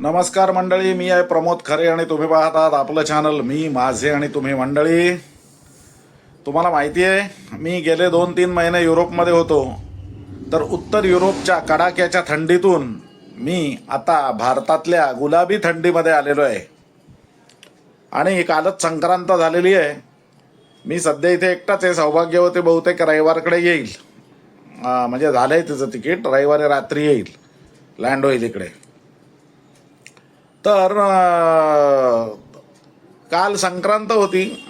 नमस्कार मंडळी मी आहे प्रमोद खरे आणि तुम्ही पाहतात आपलं चॅनल मी माझे आणि तुम्ही मंडळी. तुम्हाला माहिती आहे मी गेले दोन तीन महिने युरोपमध्ये होतो. तर उत्तर युरोपच्या कडाक्याच्या थंडीतून मी आता भारतातल्या गुलाबी थंडीमध्ये आलेलो आहे. आणि कालच संक्रांत झालेली आहे. मी सध्या इथे एकटाच आहे सौभाग्यवती बहुतेक रविवारकडे येईल. म्हणजे झालं आहे तिचं तिकीट रविवारी रात्री येईल. लँड होईल इकडे. तर काल संक्रांत होती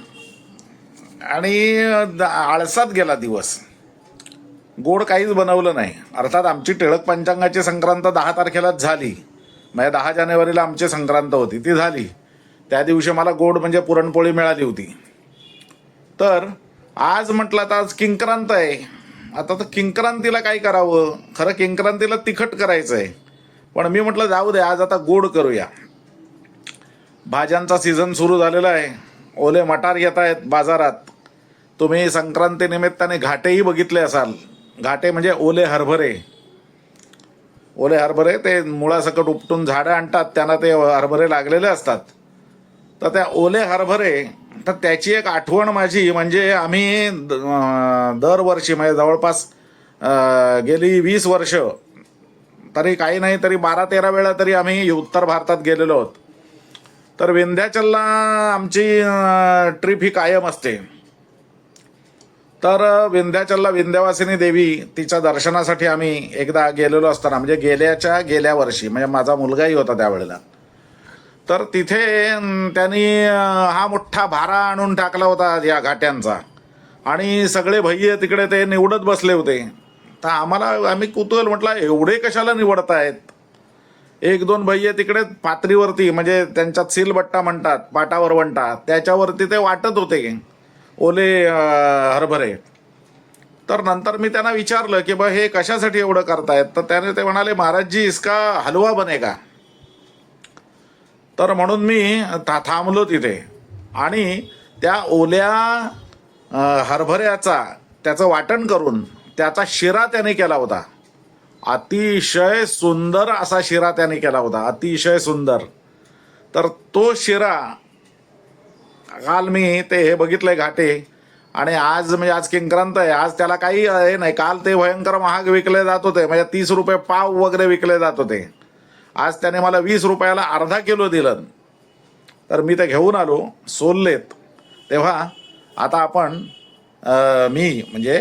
आणि द- आळसात गेला दिवस. गोड काहीच बनवलं नाही. अर्थात आमची टिळक पंचांगाची संक्रांत दहा तारखेलाच झाली. म्हणजे दहा जानेवारीला आमची संक्रांत होती ती झाली. त्या दिवशी मला गोड म्हणजे पुरणपोळी मिळाली होती. तर आज म्हटलं तर आज किंक्रांत आहे. आता तर किंक्रांतीला काय करावं? खरं किंक्रांतीला तिखट करायचं आहे पण मी म्हटलं जाऊ दे आज आता गोड करूया. भाज्यांचा सीझन सुरू झालेला आहे. ओले मटार येत आहेत बाजारात. तुम्ही संक्रांतीनिमित्ताने घाटेही बघितले असाल. घाटे म्हणजे ओले हरभरे. ओले हरभरे ते मुळासकट उपटून झाडं आणतात त्यांना ते हरभरे लागलेले असतात. तर त्या ओले हरभरे तर त्याची एक आठवण माझी म्हणजे आम्ही द- दरवर्षी म्हणजे जवळपास गेली वीस वर्ष तरी काही नाही तरी बारा तेरा वेळा तरी आम्ही उत्तर भारतात गेलेलो आहोत. तर विंध्याचलला आमची ट्रिप ही कायम असते. तर विंध्याचलला विंध्यवासिनी देवी तिच्या दर्शनासाठी आम्ही एकदा गेलेलो असताना म्हणजे गेल्याच्या गेल्या वर्षी म्हणजे माझा मुलगाही होता त्यावेळेला. तर तिथे त्यांनी हा मोठा भारा आणून टाकला होता या घाट्यांचा. आणि सगळे भैये तिकडे ते निवडत बसले होते. तर आम्हाला आम्ही कुतूहल म्हटलं एवढे कशाला निवडत आहेत एक दोन भैये तिकडे पातळीवरती म्हणजे त्यांच्यात सीलबट्टा म्हणतात पाटावर म्हणतात त्याच्यावरती ते वाटत होते. ओले हरभरे. तर नंतर मी त्यांना विचारलं की बा हे कशासाठी एवढं करतायत? तर त्याने ते म्हणाले महाराजजी इसका हलवा बनेगा. तर म्हणून मी था थांबलो तिथे. आणि त्या ओल्या हरभऱ्याचा त्याचं वाटण करून त्याचा शिरा त्याने केला होता. अतिशय सुंदर असा शिरा त्याने केला होता. अतिशय सुंदर. तर तो शिरा काल मी ते हे बघितलंय घाटे आणि आज म्हणजे आज किंक्रांत आहे. आज त्याला काही हे नाही. काल ते भयंकर महाग विकले जात होते. म्हणजे तीस रुपये पाव वगैरे विकले जात होते. आज त्याने मला वीस रुपयाला अर्धा किलो दिलं. तर मी ते घेऊन आलो सोललेत. तेव्हा आता आपण मी म्हणजे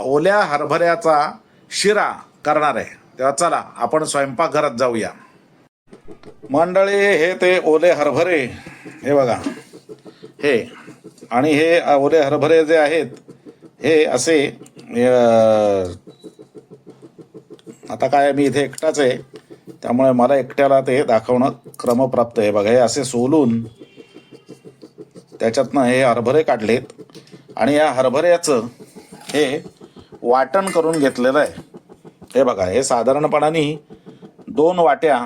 ओल्या हरभऱ्याचा शिरा करणार आहे. तेव्हा चला आपण स्वयंपाकघरात जाऊया. मंडळी हे ते ओले हरभरे. हे बघा. हे आणि हे ओले हरभरे जे आहेत हे असे आता काय मी इथे एकटाच आहे त्यामुळे मला एकट्याला ते दाखवणं क्रमप्राप्त आहे. बघा हे असे सोलून त्याच्यातनं हे हरभरे काढलेत. आणि या हरभऱ्याचं हे वाटण करून घेतलेलं आहे. हे बघा हे साधारणपणाने दोन वाट्या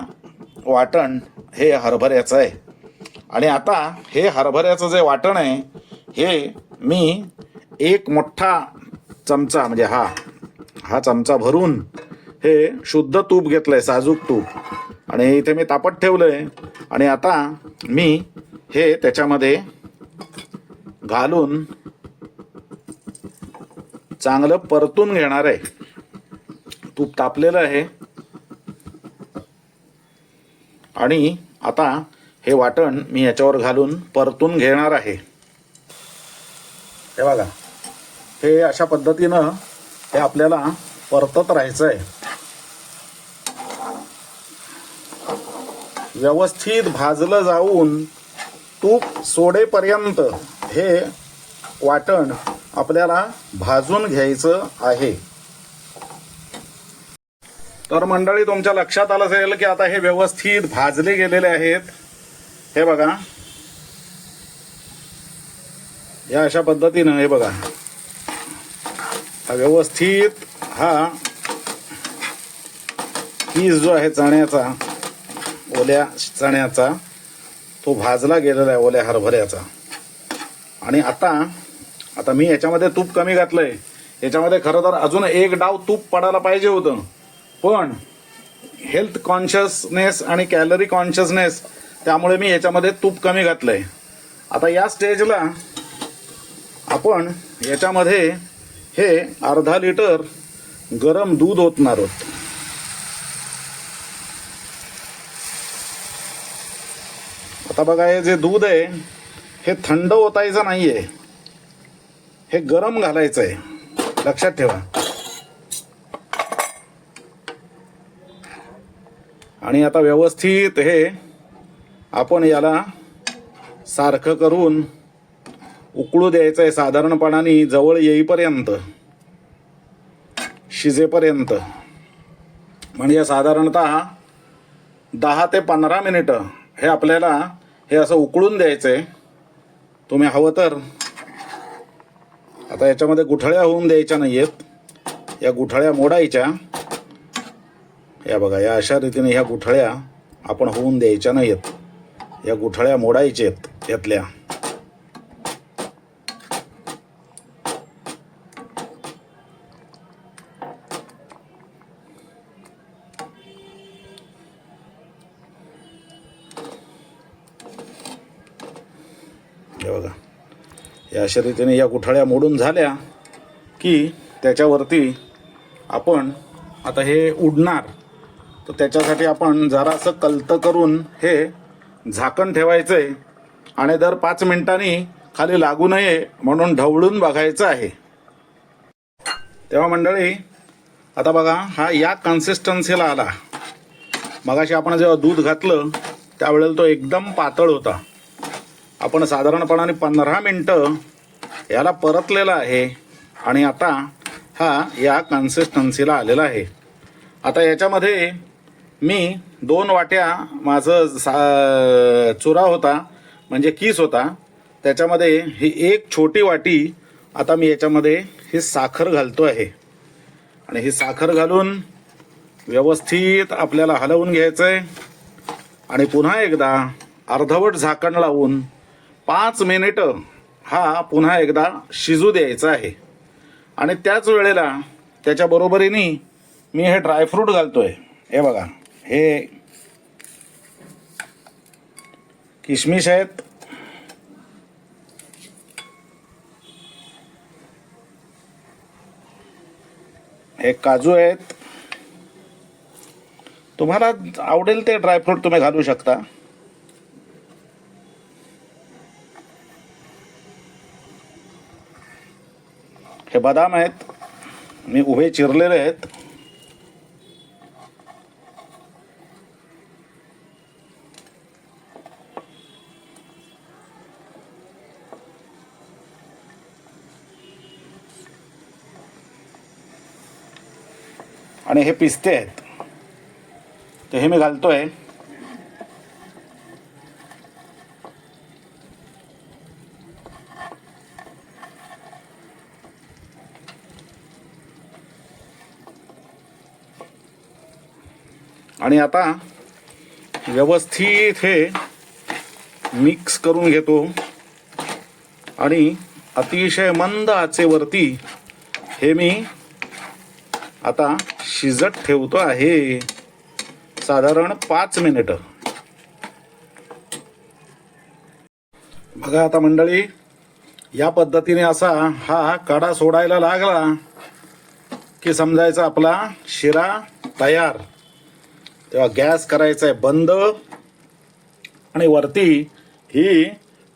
वाटण हे हरभऱ्याचं आहे. आणि आता हे हरभऱ्याचं जे वाटण आहे हे मी एक मोठा चमचा म्हणजे हा हा चमचा भरून हे शुद्ध तूप घेतलं आहे साजूक तूप. आणि इथे मी तापत ठेवलं आहे आणि आता मी हे त्याच्यामध्ये घालून चांगलं परतून घेणार आहे. तूप तापलेलं आहे. आणि आता हे वाटण मी याच्यावर घालून परतून घेणार आहे. हे बघा. हे अशा पद्धतीनं हे आपल्याला परतत राहायचं आहे व्यवस्थित भाजलं जाऊन तूप सोडेपर्यंत हे वाटण आपल्याला भाजून घ्यायचं आहे. तर मंडळी तुमच्या लक्षात आलं असेल की आता हे व्यवस्थित भाजले गेलेले आहेत. हे बघा. या अशा पद्धतीनं हे बघा. हा व्यवस्थित हा पीस जो आहे चण्याचा ओल्या चण्याचा तो भाजला गेलेला आहे ओल्या हरभऱ्याचा. आणि आता आता मी याच्यामध्ये तूप कमी घातलंय. याच्यामध्ये खरं तर अजून एक डाव तूप पडायला पाहिजे होतं. पण हेल्थ कॉन्शियसनेस आणि कॅलरी कॉन्शियसनेस त्यामुळे मी याच्यामध्ये तूप कमी घातलंय. आता या स्टेजला आपण याच्यामध्ये हे अर्धा लिटर गरम दूध ओतणार आहोत. आता बघा हे जे दूध आहे हे थंड ओतायचं नाहीये. हे गरम घालायचं आहे लक्षात ठेवा. आणि आता व्यवस्थित हे आपण याला सारखं करून उकळू द्यायचं आहे साधारणपणाने जवळ येईपर्यंत शिजेपर्यंत. म्हणजे साधारणत दहा ते पंधरा मिनिटं हे आपल्याला हे असं उकळून द्यायचं आहे तुम्ही हवं तर आता याच्यामध्ये गुठळ्या होऊन द्यायच्या नाही आहेत या गुठळ्या मोडायच्या. या बघा या अशा रीतीने ह्या गुठळ्या आपण होऊन द्यायच्या नाही आहेत या गुठळ्या मोडायच्या आहेत यातल्या. अशा रीतीने या गुठळ्या मोडून झाल्या की त्याच्यावरती आपण आता हे उडणार. तर त्याच्यासाठी आपण जरासं कलतं करून हे झाकण ठेवायचं आहे आणि दर पाच मिनिटांनी खाली लागू नये म्हणून ढवळून बघायचं आहे. तेव्हा मंडळी आता बघा हा या कन्सिस्टन्सीला आला. मगाशी आपण जेव्हा दूध घातलं त्यावेळेला तो एकदम पातळ होता. आपण साधारणपणाने पंधरा मिनटं याला परतलेला आहे. आणि आता हा या कन्सिस्टन्सीला आलेला आहे. आता याच्यामध्ये मी दोन वाट्या माझं सा चुरा होता म्हणजे किस होता. त्याच्यामध्ये ही एक छोटी वाटी आता मी याच्यामध्ये ही साखर घालतो आहे. आणि ही साखर घालून व्यवस्थित आपल्याला हलवून घ्यायचं आहे आणि पुन्हा एकदा अर्धवट झाकण लावून पाच मिनिटं हा पुन्हा एकदा शिजू द्यायचा आहे. आणि त्याच वेळेला त्याच्या बरोबरीने मी हे ड्रायफ्रूट घालतोय. हे बघा हे किशमिश आहेत. हे काजू आहेत. तुम्हाला आवडेल ते ड्रायफ्रूट तुम्ही घालू शकता. हे बदाम आहेत. मी उभे चिरलेले आहेत. आणि हे पिस्ते आहेत. तर हे मी घालतोय. आणि आता व्यवस्थित हे मिक्स करून घेतो. आणि अतिशय मंद आचेवरती हे मी आता शिजत ठेवतो आहे. साधारण पाच मिनिटं बघा आता मंडळी या पद्धतीने असा हा कडा सोडायला लागला की समजायचा आपला शिरा तयार. तेव्हा गॅस करायचा आहे बंद आणि वरती ही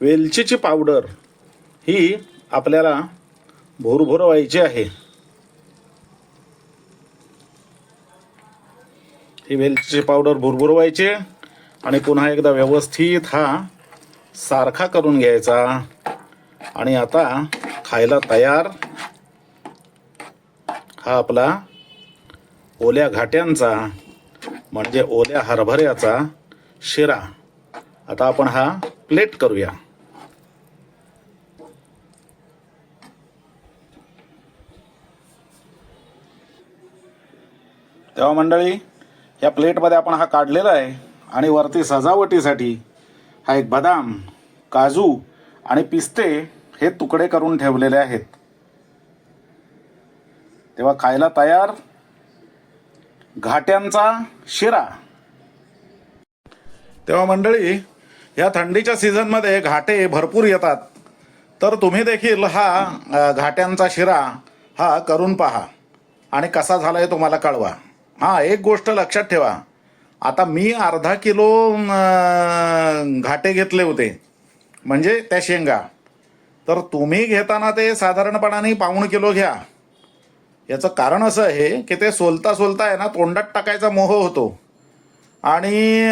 वेलचीची पावडर ही आपल्याला भुरभुरवायची आहे. ही वेलचीची पावडर भुरभुरवायची आणि पुन्हा एकदा व्यवस्थित हा सारखा करून घ्यायचा. आणि आता खायला तयार हा आपला ओल्या घाट्यांचा म्हणजे ओल्या हरभऱ्याचा शिरा. आता आपण हा प्लेट करूया. तेव्हा मंडळी या प्लेटमध्ये आपण हा काढलेला आहे आणि वरती सजावटीसाठी हा एक बदाम काजू आणि पिस्ते हे तुकडे करून ठेवलेले आहेत. तेव्हा खायला तयार? घाट्यांचा शिरा. तेव्हा मंडळी या थंडीच्या सीझनमध्ये घाटे भरपूर येतात. तर तुम्ही देखील हा घाट्यांचा शिरा हा करून पहा. आणि कसा झाला आहे तुम्हाला कळवा. हां एक गोष्ट लक्षात ठेवा. आता मी अर्धा किलो घाटे घेतले होते. म्हणजे त्या शेंगा. तर तुम्ही घेताना ते साधारणपणाने पाऊण किलो घ्या. याचं कारण असं आहे की ते सोलता सोलता आहे ना तोंडात टाकायचा मोह होतो. आणि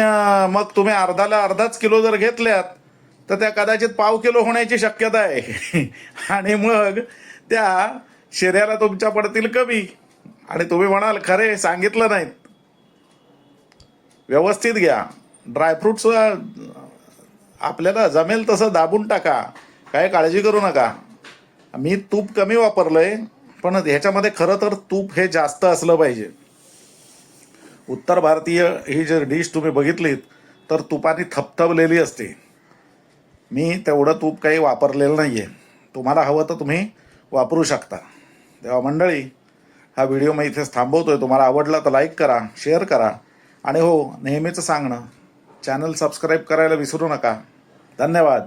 मग तुम्ही अर्धाला अर्धाच किलो जर घेतल्यात तर त्या कदाचित पाव किलो होण्याची शक्यता आहे. आणि मग त्या शरीराला तुमच्या पडतील कमी. आणि तुम्ही म्हणाल खरे सांगितलं नाहीत. व्यवस्थित घ्या. ड्रायफ्रुट्स आपल्याला जमेल तसं दाबून टाका. काय काळजी करू नका. मी तूप कमी वापरलं आहे पण ह्याच्यामध्ये खरं तर तूप हे जास्त असलं पाहिजे. उत्तर भारतीय ही जर डिश तुम्ही बघितलीत तर तुपाने थपथपलेली असते. मी तेवढं तूप काही वापरलेलं नाही आहे तुम्हाला हवं तर तुम्ही वापरू शकता. तेव्हा मंडळी हा व्हिडिओ मी इथेच थांबवतो आहे तुम्हाला आवडला तर लाईक करा शेअर करा. आणि हो नेहमीचं सांगणं चॅनल सबस्क्राईब करायला विसरू नका. धन्यवाद.